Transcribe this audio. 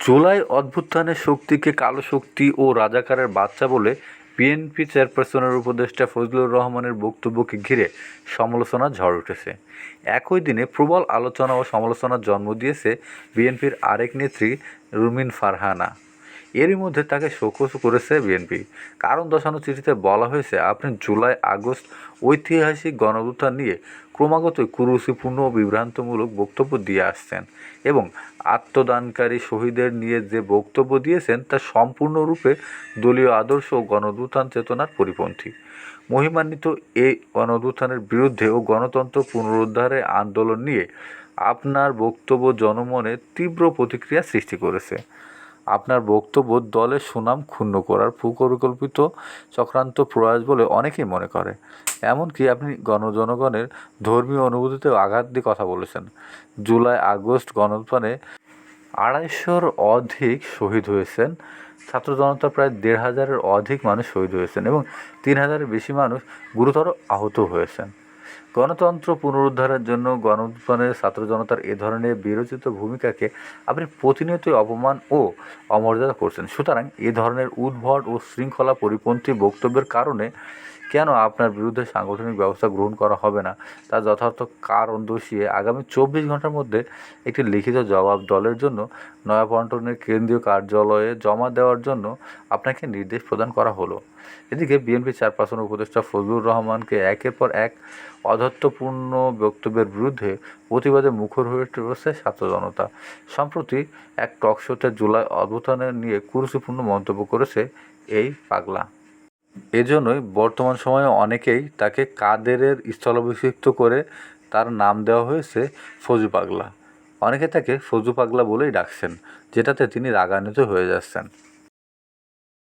জুলাই অভ্যুত্থানের শক্তিকে কালো শক্তি ও রাজাকারের বাচ্চা বলে বিএনপি চেয়ারপারসনের উপদেষ্টা ফজলুর রহমানের বক্তব্যকে ঘিরে সমালোচনা ঝড় উঠেছে। একই দিনে প্রবল আলোচনা ও সমালোচনার জন্ম দিয়েছে বিএনপির আরেক নেত্রী রুমিন ফারহানা। এরই মধ্যে তাকে শোকজ করেছে বিএনপি। কারণ দর্শানো চিঠিতে বলা হয়েছে, আপনি জুলাই, আগস্ট ঐতিহাসিক গণঅভ্যুত্থান নিয়ে ক্রমাগতই কুরুচিপূর্ণ ও বিভ্রান্তমূলক বক্তব্য দিয়ে আসছেন এবং আত্মদানকারী শহীদের নিয়ে যে বক্তব্য দিয়েছেন তা সম্পূর্ণরূপে দলীয় আদর্শ ও গণঅভ্যুত্থান চেতনার পরিপন্থী। মহিমান্বিত এই গণঅভ্যুত্থানের বিরুদ্ধে ও গণতন্ত্র পুনরুদ্ধারের আন্দোলন নিয়ে আপনার বক্তব্য জনমনে তীব্র প্রতিক্রিয়া সৃষ্টি করেছে। আপনার বক্তব্য দলের সুনাম ক্ষুণ্ণ করার সুপরিকল্পিত চক্রান্ত প্রয়াস বলে অনেকেই মনে করে। এমনকি আপনি গণজনগণের ধর্মীয় অনুভূতিতেও আঘাত দিয়ে কথা বলেছেন। জুলাই, আগস্ট গণঅভ্যুত্থানে আড়াইশোর অধিক শহীদ হয়েছেন। ছাত্র জনতা প্রায় দেড় হাজারের অধিক মানুষ শহীদ হয়েছেন এবং তিন হাজারের বেশি মানুষ গুরুতর আহত হয়েছেন। গণতন্ত্র পুনরুদ্ধারের জন্য গণঅভ্যুত্থানের ছাত্র জনতার এ ধরনের বিরোচিত ভূমিকাকে আপনি প্রতিনিয়তই অপমান ও অমর্যাদা করছেন। সুতরাং এ ধরনের উদ্ভট ও শৃঙ্খলা পরিপন্থী বক্তব্যের কারণে কেন আপনার বিরুদ্ধে সাংগঠনিক ব্যবস্থা গ্রহণ করা হবে না? তা যথার্থ কারণ দোষিয়ে আগামী চব্বিশ ঘণ্টার মধ্যে একটি লিখিত জবাব দলের জন্য নয়াপল্টনের কেন্দ্রীয় কার্যালয়ে জমা দেওয়ার জন্য আপনাকে নির্দেশ প্রদান করা হলো। এদিকে বিএনপি চেয়ারপারসন উপদেষ্টা ফজলুর রহমানকে একের পর এক অধত্বপূর্ণ বক্তব্যের বিরুদ্ধে প্রতিবাদে মুখর হয়ে উঠেছে ছাত্র জনতা। সম্প্রতি এক টকশোতে জুলাই অভ্যুত্থানের নিয়ে কুরুচিপূর্ণ মন্তব্য করেছে এই পাগলা। এজন্যই বর্তমান সময়ে অনেকেই তাকে কাদেরের স্থলাভিষিক্ত করে তার নাম দেওয়া হয়েছে ফজু পাগলা। অনেকে তাকে ফজু পাগলা বলেই ডাকছেন, যেটাতে তিনি রাগান্বিত হয়ে যাচ্ছেন।